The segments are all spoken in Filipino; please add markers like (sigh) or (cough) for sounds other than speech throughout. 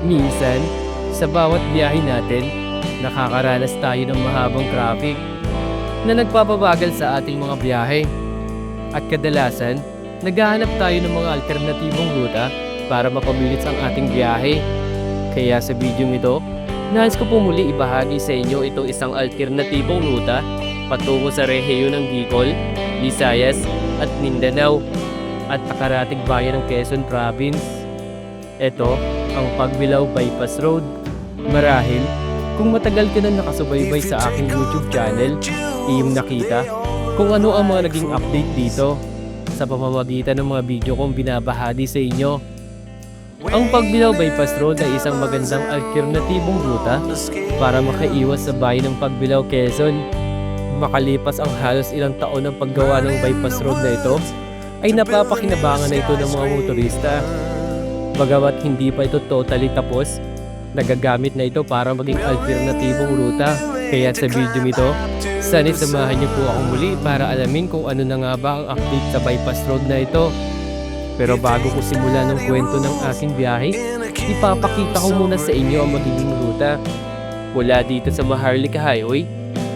Minsan, sa bawat biyahe natin, nakakaranas tayo ng mahabang traffic na nagpapabagal sa ating mga biyahe. At kadalasan, naghahanap tayo ng mga alternatibong ruta para mapabilis ang ating biyahe. Kaya sa video ito, nais ko po muli ibahagi sa inyo itong isang alternatibong ruta patungo sa rehiyon ng Bicol, Visayas at Mindanao at nakarating bayan ng Quezon Province. Ito ang Pagbilao Bypass Road. Marahil, kung matagal ka na nakasubaybay sa aking YouTube channel, iyong nakita kung ano ang mga naging update dito sa pamamagitan ng mga video kong binabahagi sa inyo. Ang Pagbilao Bypass Road ay isang magandang alternatibong ruta para makaiwas sa bayan ng Pagbilao, Quezon. Makalipas ang halos ilang taon ng paggawa ng bypass road na ito, ay napapakinabangan na ito ng mga motorista. Bagamat hindi pa ito totally tapos, nagagamit na ito para maging alternatibong ruta. Kaya sa video ito, sana'y samahan niyo po ako muli para alamin kung ano na nga ba ang update sa bypass road na ito. Pero bago ko simulan ng kwento ng aking biyahe, ipapakita ko muna sa inyo ang magiging ruta. Mula dito sa Maharlika Highway,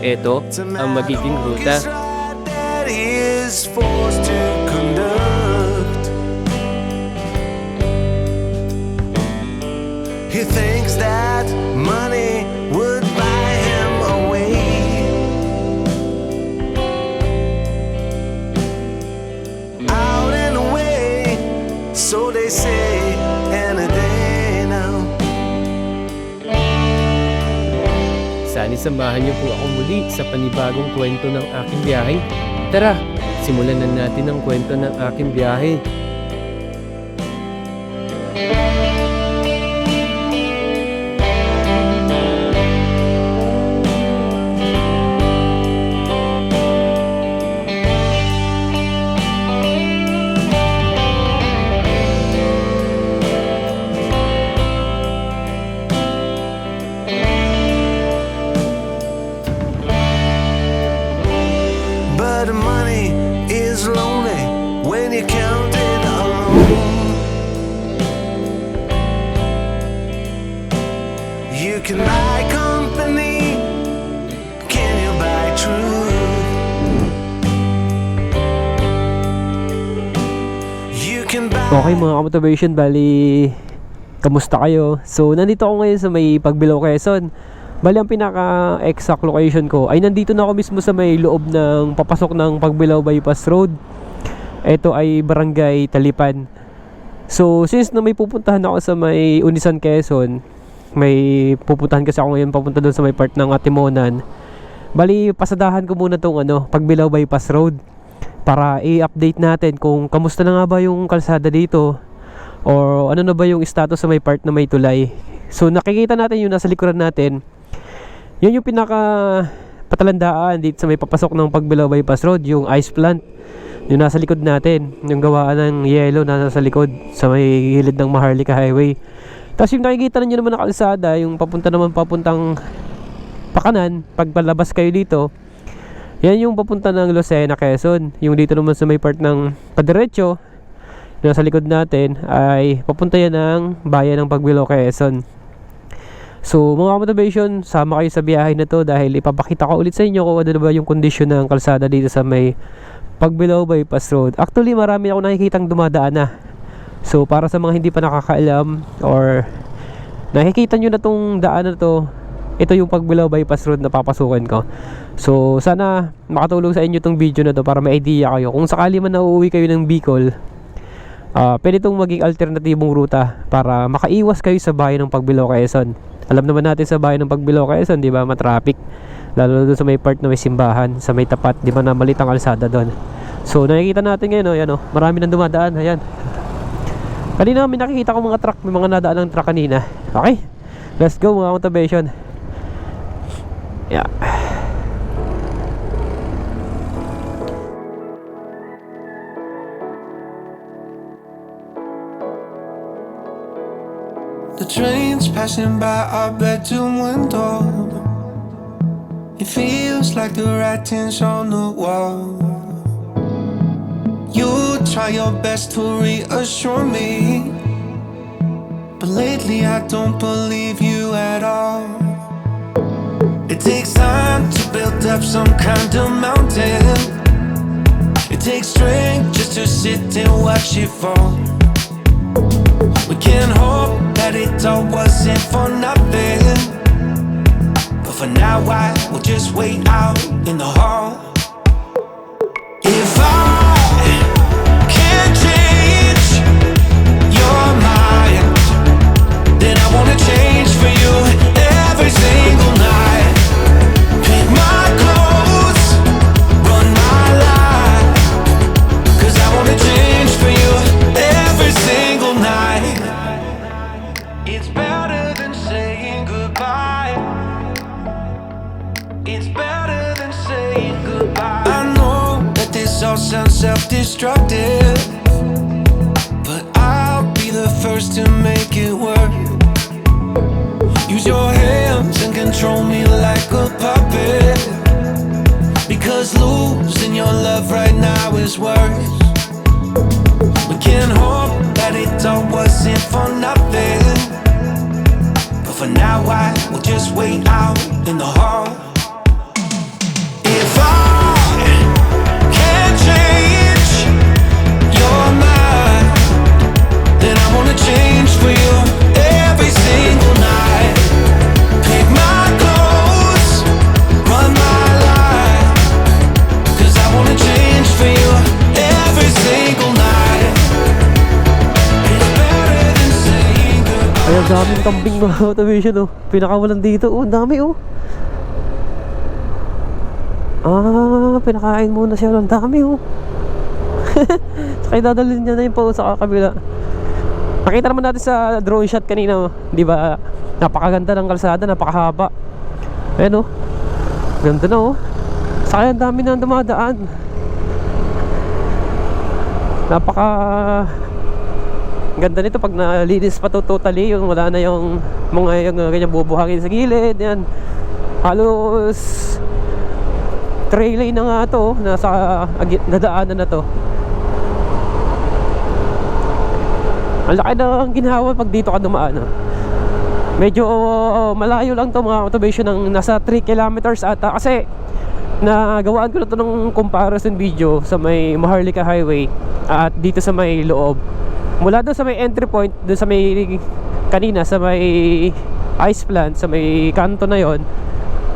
ito ang magiging ruta. is money would buy him away. Out and away, so they say, any day now. Sana samahan niyo po ako muli sa panibagong kwento ng aking biyahe. Tara, simulan na natin ang kwento ng aking biyahe. Can buy company, can you buy truth? You can buy. Okay mga kamotivation, bali, kamusta kayo? So, nandito ako ngayon sa may Pagbilao, Quezon. Bali, ang pinaka-exact location ko ay nandito na ako mismo sa may loob ng papasok ng Pagbilao Bypass Road. Ito ay Barangay Talipan. So, since na may pupuntahan ako sa may Unisan, Quezon, may pupuntahan kasi ako ngayon papunta doon sa may part ng Atimonan. Bali, pasadahan ko muna tong ano, Pagbilao Bypass Road para i-update natin kung kamusta na nga ba yung kalsada dito or ano na ba yung status sa may part na may tulay. So nakikita natin yung nasa likuran natin. Yun yung pinaka patalandaan dito sa may papasok ng Pagbilao Bypass Road, yung ice plant. Yung nasa likod natin, yung gawaan ng yellow na nasa likod sa may gilid ng Maharlika Highway. Tapos yung nakikita ninyo naman na kalsada, yung papunta naman papuntang pakanan, pag palabas kayo dito, yan yung papunta ng Lucena, Quezon. Yung dito naman sa may part ng padiretso, na sa likod natin, ay papunta yan ng bayan ng Pagbilao, Quezon. So, mga motivation, sama kayo sa biyahe na to dahil ipapakita ko ulit sa inyo kung ano na ba yung kondisyon ng kalsada dito sa may Pagbilao Bypass Road. Actually, marami ako nakikitang dumadaan na. So, para sa mga hindi pa nakakaalam or nakikita nyo na tong daan na to, ito yung Pagbilao Bypass Road na papasukan ko. So, sana makatulong sa inyo tong video na to para may idea kayo. Kung sakali man nauuwi kayo ng Bicol, ah pwede itong maging alternatibong ruta para makaiwas kayo sa bayan ng Pagbilao Quezon. Alam naman natin sa bayan ng Pagbilao Quezon, di ba, matraffic. Lalo doon sa may part na may simbahan, sa may tapat, di ba na malitang kalsada doon. So, nakikita natin ngayon, oh, yan, oh, marami nang dumadaan, ayan. Kanina may nakikita ko mga truck, may mga nadaan ng truck kanina. Okay, let's go mga motivation. Yeah. The train's passing by our bedroom window. It feels like the writing's on the wall. You try your best to reassure me, But lately I don't believe you at all. It takes time to build up some kind of mountain. It takes strength just to sit and watch it fall. We can hope that it all wasn't for nothing. But for now, I will just wait out in the hall. Destructive, but I'll be the first to make it work. Use your hands and control me like a puppet. Because losing your love right now is worse. We can hope that it all wasn't for nothing. But for now, I will just wait out in the hall. Kambing mga automation (laughs) oh. Pinakawalan dito. Oh, dami oh. Ah, pinakain muna siya. Ang dami oh. (laughs) Saka dadalhin niya na yung pa sa kabila. Nakita naman natin sa drone shot kanina, oh. di ba? Napakaganda ng kalsada, napakahaba. Ayan oh. Ganda na oh. Saka ang dami na dumadaan. Napaka ganda nito pag nalinis pa to totally yung wala na yung mga yung ganyan bubuhangin sa gilid yan. Halos trail na nga to nasa nadaanan na to. Ang laki ng ginhawa pag dito ka dumaan medyo uh, malayo lang to mga automation ng nasa 3 kilometers ata. Kasi nagawaan ko na to ng comparison video sa may Maharlika Highway at dito sa may loob mula doon sa may entry point doon sa may kanina sa may ice plant sa may kanto na yon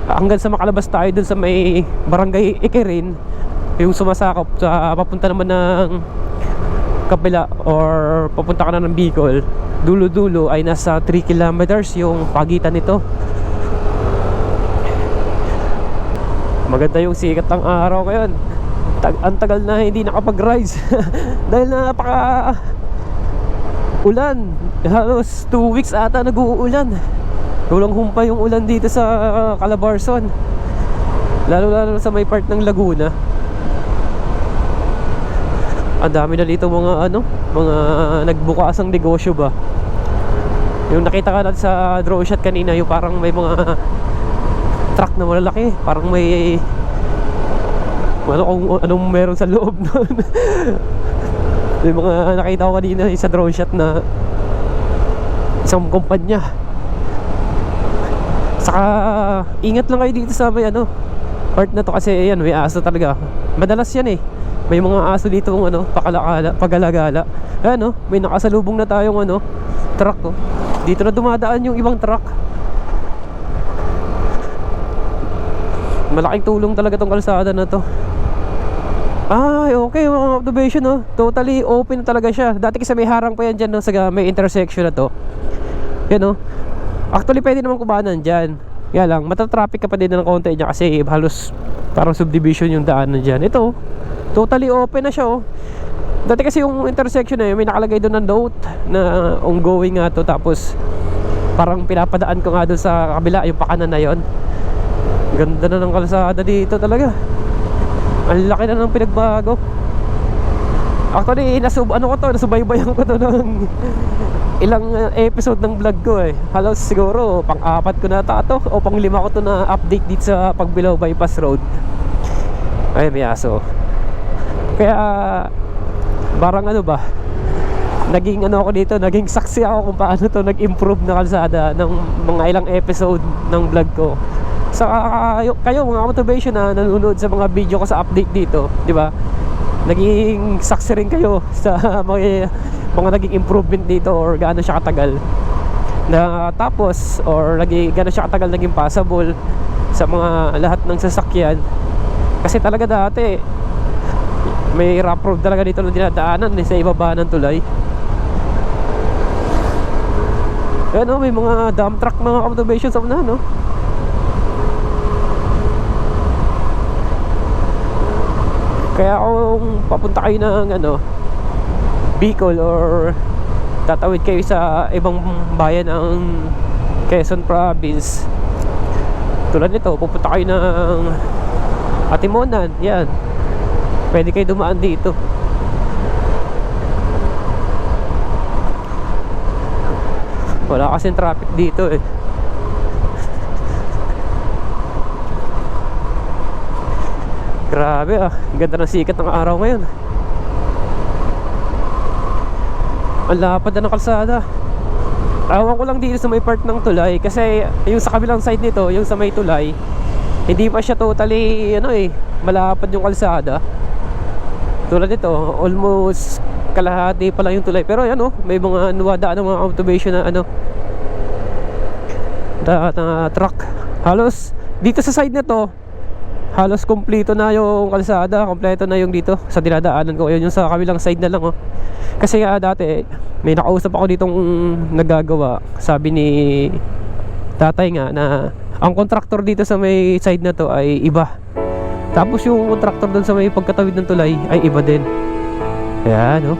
hanggang sa makalabas tayo doon sa may barangay Ikirin yung sumasakop sa papunta naman ng kabila or papunta ka na ng Bicol dulo-dulo ay nasa 3 kilometers yung pagitan nito. Maganda yung sikat ng araw ngayon. Tag ang tagal na hindi nakapag-rise. (laughs) Dahil napaka ulan. Halos 2 weeks ata nag-uulan. Tulang humpa yung ulan dito sa Calabarzon. Lalo lalo sa may part ng Laguna. Ang dami na dito mga ano mga nagbukasang negosyo ba? Yung nakita ka natin sa drone shot kanina yung parang may mga truck na malalaki. Parang may ano kung anong meron sa loob (laughs) nun May mga nakita ko kanina sa drone shot na isang kumpanya. Saka ingat lang kayo dito sa may ano part na to kasi ayan may aso talaga. Madalas yan eh. May mga aso dito ng ano pakalakala, pagalagala. Ayan oh, may nakasalubong na tayong ano truck oh. Dito na dumadaan yung ibang truck. Malaking tulong talaga tong kalsada na to. Ay, okay mga observation no. Totally open talaga siya. Dati kasi may harang pa yan dyan no, sa may intersection na to. Yan no. Actually pwede naman kumanan dyan. Kaya lang, matatraffic ka pa din ng konti niya kasi halos parang subdivision yung daanan dyan. Ito, totally open na siya oh. Dati kasi yung intersection na yun, may nakalagay doon ng note na ongoing nga to. Tapos parang pinapadaan ko nga doon sa kabila, yung pakanan na yon. Ganda na ng kalsada dito talaga. Ang laki na ng pinagbago. Actually, nasub ano ko to, nasubaybayan ko to ng ilang uh, episode ng vlog ko eh. Halos siguro pang-apat ko na ata to o pang-lima ko to na update dito sa Pagbilao Bypass Road. Ay, may aso. Kaya parang ano ba? naging ano ako dito, naging saksi ako kung paano to nag-improve na kalsada ng mga ilang episode ng vlog ko. Sa kayo, kayo mga motivation na nanonood sa mga video ko sa update dito, di ba? Naging saksi rin kayo (laughs) sa mga, mga naging improvement dito or gaano siya katagal na tapos or naging gaano siya katagal naging passable sa mga lahat ng sasakyan. Kasi talaga dati may rough road talaga dito na dinadaanan eh, sa ibaba ng tulay. Ayan oh, may mga dump truck mga observation sa unahan no Kaya kung papunta kayo ng ano Bicol or tatawid kayo sa ibang bayan ng Quezon Province. Tulad nito pupunta kayo ng Atimonan yan. Pwede kayo dumaan dito. Wala kasing traffic dito eh grabe ah ganda ng sikat ng araw ngayon ang lapad na ng kalsada Awan ko lang dito sa may part ng tulay kasi yung sa kabilang side nito, yung sa may tulay, hindi pa siya totally ano eh, malapad yung kalsada. Tulad nito, almost kalahati pa lang yung tulay. Pero yan oh, may mga nuwadaan ng mga observation na ano na, na truck. Halos dito sa side na to, halos kompleto na yung kalsada, kompleto na yung dito sa dinadaanan ko. Yun yung sa kabilang side na lang oh. Kasi nga dati, may nakausap ako ditong nagagawa. Sabi ni tatay nga na ang kontraktor dito sa may side na to ay iba. Tapos yung kontraktor doon sa may pagkatawid ng tulay ay iba din. Kaya no.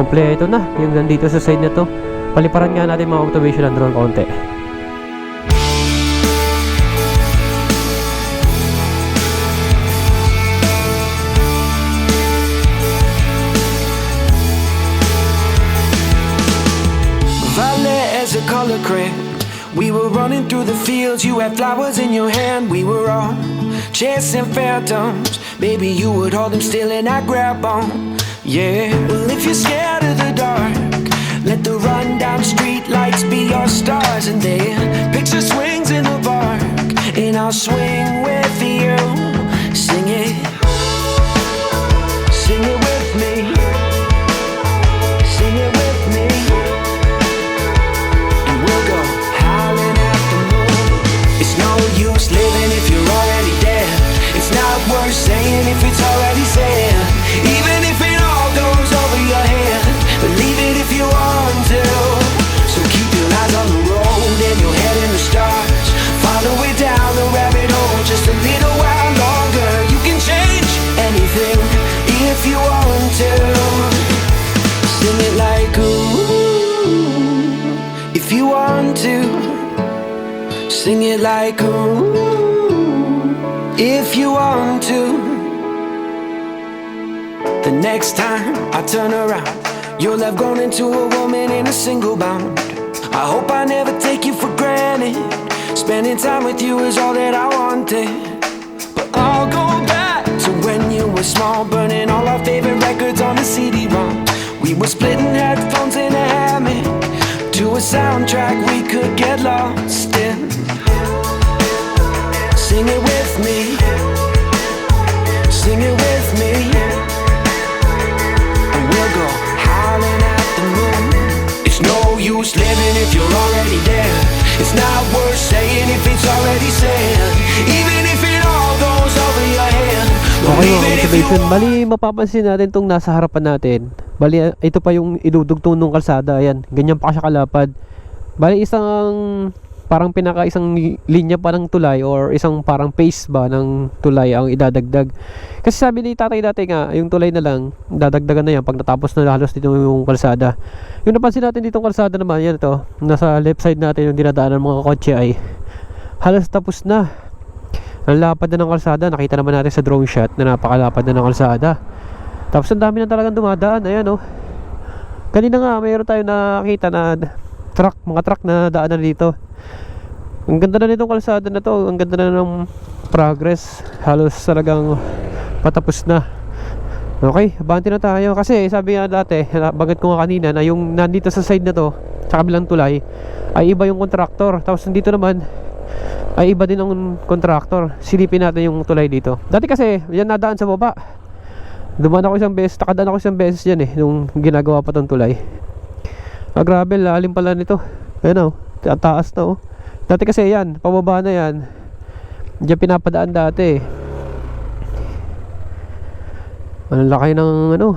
Kompleto na yung nandito sa side na to. Paliparan nga natin mga automation ng drone konti. Through the fields, you had flowers in your hand. We were all chasing phantoms. Baby, you would hold them still and I grab on. Yeah, well, if you're scared of the dark, let the rundown street lights be your stars. And then picture swings in the park, and I'll swing with you. Sing it, Sing it like ooh, if you want to. The next time I turn around, you'll have grown into a woman in a single bound. I hope I never take you for granted. Spending time with you is all that I wanted. But I'll go back to when you were small, burning all our favorite records on the CD-ROM. We were splitting headphones in a hammock to a soundtrack we could get lost in. Sing it with me, sing it with me, and we'll go howling at the moon. It's no use living if you're already dead. It's not worth saying if it's already said. Even if it all goes over your head. Okay you observation. Bali, mapapansin natin itong nasa harapan natin. Bali, ito pa yung idudugtong ng kalsada. Ayan, ganyan pa siya kalapad. Bali, isang parang pinaka isang linya pa ng tulay or isang parang pace ba ng tulay ang idadagdag. Kasi sabi ni tatay dati nga, yung tulay na lang, dadagdagan na yan pag natapos na halos dito yung kalsada. Yung napansin natin ditong kalsada naman, yan ito, nasa left side natin yung dinadaanan ng mga kotse ay halos tapos na. Ang lapad na ng kalsada. Nakita naman natin sa drone shot na napakalapad na ng kalsada. Tapos ang dami na talagang dumadaan. Ayan oh. Kanina nga mayroon tayo nakita na truck, mga truck na daanan dito. Ang ganda na nitong kalsada na to. Ang ganda na ng progress. Halos talagang patapos na. Okay, abante na tayo. Kasi sabi nga dati, bagat ko nga kanina na yung nandito sa side na to, sa kabilang tulay, ay iba yung kontraktor. Tapos nandito naman, ay iba din ang kontraktor. Silipin natin yung tulay dito. Dati kasi, yan nadaan sa baba. Dumaan ako isang beses, nakadaan ako isang beses yan eh, nung ginagawa pa tong tulay. Ah, grabe, lalim pala nito. Ayan o, ang taas na oh. Dati kasi yan, pababa na yan. Diyan pinapadaan dati. Ang laki ng ano,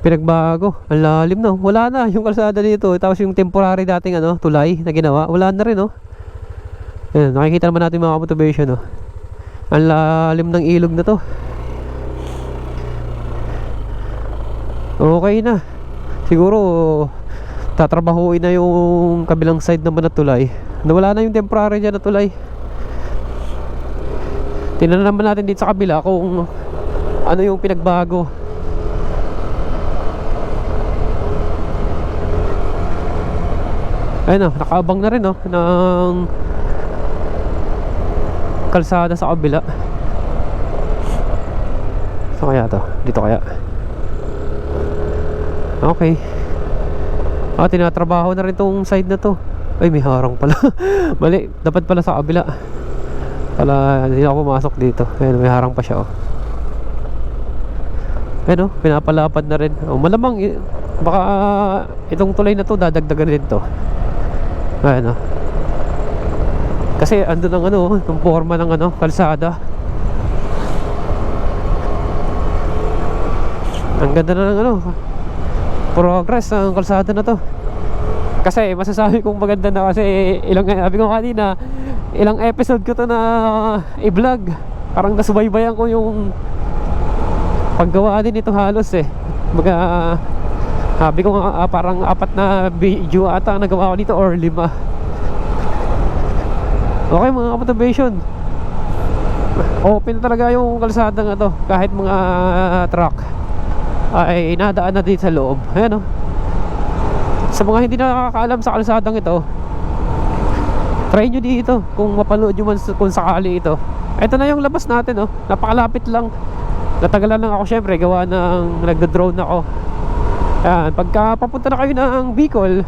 pinagbago. Ang lalim na. Wala na (laughs) yung kalsada dito. Tapos yung temporary dating ano, tulay na ginawa. Wala na rin oh. Ayan, nakikita naman natin mga motivation oh. Ang lalim ng ilog na to. Okay na. Siguro tatrabahuin na yung kabilang side naman na tulay. Nawala na yung temporary dyan na tulay. Tingnan naman natin dito sa kabila kung ano yung pinagbago. Ayun oh, nakaabang na rin oh ng kalsada sa kabila. Saan kaya to? Dito kaya? Okay. Ah, tinatrabaho na rin tong side na to. Ay, may harang pala. (laughs) Mali, dapat pala sa kabila. Pala, hindi ako pumasok dito. Ayun, may harang pa siya oh. Ayun oh, pinapalapad na rin. Oh, malamang, baka itong tulay na to, dadagdagan din to. Ayun oh. Kasi andun ang ano, yung forma ng ano, kalsada. Ang ganda na ng ano, progress ng kalsada na to. Kasi masasabi kong maganda na kasi ilang sabi ko kanina, ilang episode ko to na i-vlog. Parang nasubaybayan ko yung paggawa din ito halos eh. Baga, sabi ko ah, parang apat na video ata nagawa ko dito or lima. Okay mga motivation. Open talaga yung kalsada nga to kahit mga truck ay nadaan na din sa loob. Ayan oh. Sa mga hindi nakakaalam sa kalsadang ito, try nyo dito kung mapanood nyo man kung sakali ito. Ito na yung labas natin oh. Napakalapit lang. Natagalan lang ako syempre gawa ng nagdo-drone ako. Ayan, pagka papunta na kayo ng Bicol,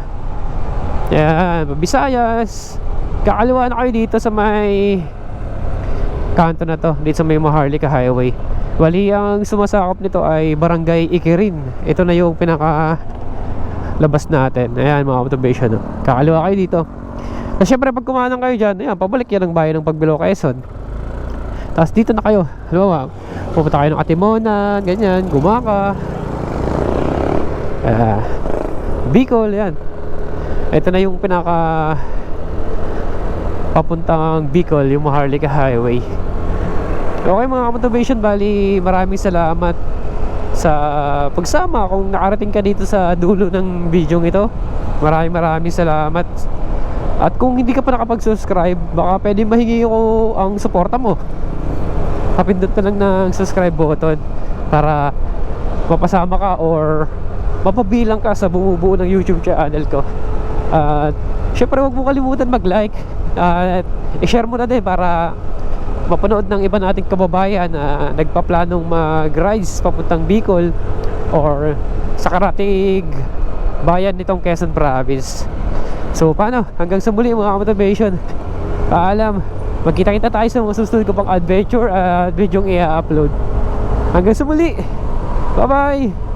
yan, Visayas, kakaliwa na kayo dito sa may kanto na to, dito sa may Maharlika Highway. Bali, ang sumasakop nito ay Barangay Ikirin. Ito na yung pinaka labas natin. Ayan, mga motivation. No? Kakaliwa kayo dito. Na syempre, pag kumanang kayo dyan, ayan, pabalik yan ang bayan ng Pagbilo Quezon. Tapos dito na kayo. Halimbawa, pupunta kayo ng Atimonan, ganyan, Gumaka. Ah, Bicol, yan. Ito na yung pinaka papuntang Bicol, yung Maharlika Highway. Okay mga motivation, bali maraming salamat sa pagsama kung nakarating ka dito sa dulo ng video ito. Maraming maraming salamat. At kung hindi ka pa nakapag-subscribe, baka pwede mahingi ko ang suporta mo. Kapindot ka lang ng subscribe button para mapasama ka or mapabilang ka sa bumubuo ng YouTube channel ko. At syempre huwag mo kalimutan mag-like at i-share mo na din para mapanood ng iba nating kababayan na nagpaplanong mag-rides papuntang Bicol or sa karatig bayan nitong Quezon Province. So paano? Hanggang sa muli mga motivation. Paalam. Magkita-kita tayo sa mga susunod ko pang adventure at videong i-upload. Hanggang sa muli. Bye-bye!